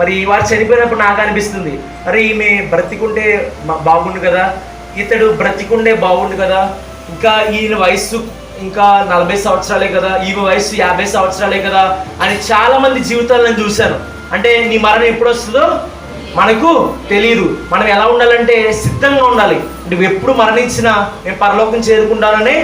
మరి ఈ వారు చనిపోయినప్పుడు నాకు అనిపిస్తుంది అరే ఈమె బ్రతికుంటే బాగుండు కదా ఇతడు బ్రతికుండే బాగుండు కదా ఇంకా ఈయన వయస్సు ఇంకా నలభై సంవత్సరాలే కదా ఈమె వయసు యాభై సంవత్సరాలే కదా అని చాలా మంది జీవితాలు నేను చూశాను. అంటే నీ మరణం ఎప్పుడు వస్తుందో మనకు తెలియదు మనం ఎలా ఉండాలంటే సిద్ధంగా ఉండాలి. నువ్వు ఎప్పుడు మరణించినా మేము పరలోకం చేరుకుంటాననే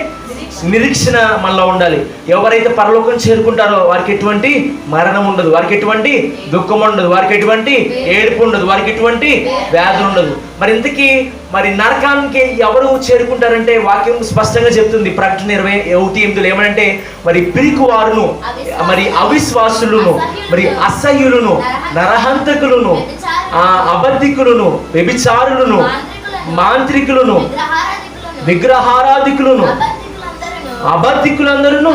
నిరీక్షణ మనలో ఉండాలి. ఎవరైతే పరలోకం చేరుకుంటారో వారికి ఎటువంటి మరణం ఉండదు. వారికి ఎటువంటి దుఃఖం ఉండదు. వారికి ఎటువంటి ఏడుపు ఉండదు. వారికి ఎటువంటి వ్యాధులు ఉండదు. మరి ఇంతకీ మరి నరకానికి ఎవరు చేరుకుంటారంటే వాక్యం స్పష్టంగా చెప్తుంది. ప్రకటన ఇరవై ఒకటి ఎనిమిదిలో ఏమంటే మరి పిరికి వారును మరి అవిశ్వాసులను మరి అసహ్యులను నరహంతకులను ఆ అబద్ధికులను వ్యభిచారులను మాంత్రికులను విగ్రహారాధికులను అబద్ధికులందరూ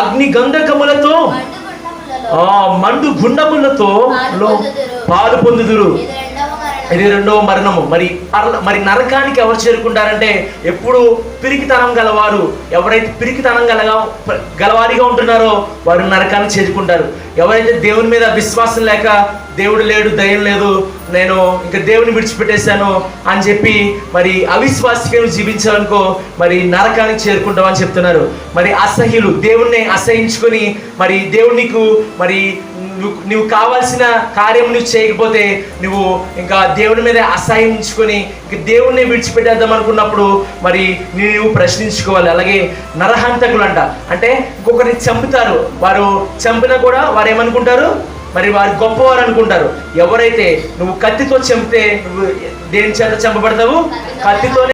అగ్ని గంధకములతో ఆ మండు గుండములతో పాలు పొందుదురు. ఇది రెండవ మరణము. మరి మరి నరకానికి ఎవరు చేరుకుంటారంటే ఎప్పుడు పిరికితనం గలవారు. ఎవరైతే పిరికితనం గలగా గలవారిగా ఉంటున్నారో వారు నరకానికి చేరుకుంటారు. ఎవరైతే దేవుని మీద విశ్వాసం లేక దేవుడు లేడు దయం లేదు నేను ఇంకా దేవుని విడిచిపెట్టేశాను అని చెప్పి మరి అవిశ్వాసికను జీవించాలనుకో మరి నరకానికి చేరుకుంటామని చెప్తున్నారు. మరి అసహ్యులు దేవుణ్ణి అసహించుకొని మరి దేవుడు నీకు మరి నువ్వు నువ్వు కావాల్సిన కార్యం నువ్వు చేయకపోతే నువ్వు ఇంకా దేవుని మీద అసహించుకొని ఇంక దేవుణ్ణి విడిచిపెట్టేద్దాం అనుకున్నప్పుడు మరి నువ్వు ప్రశ్నించుకోవాలి. అలాగే నరహంతకులు అంట. అంటే ఇంకొకరిని చంపుతారు. వారు చంపినా కూడా వారు ఏమనుకుంటారు? మరి వారు గొప్పవారు అనుకుంటారు. ఎవరైతే నువ్వు కత్తితో చంపితే నువ్వు దేని చేత చంపబడతావు? కత్తితోనే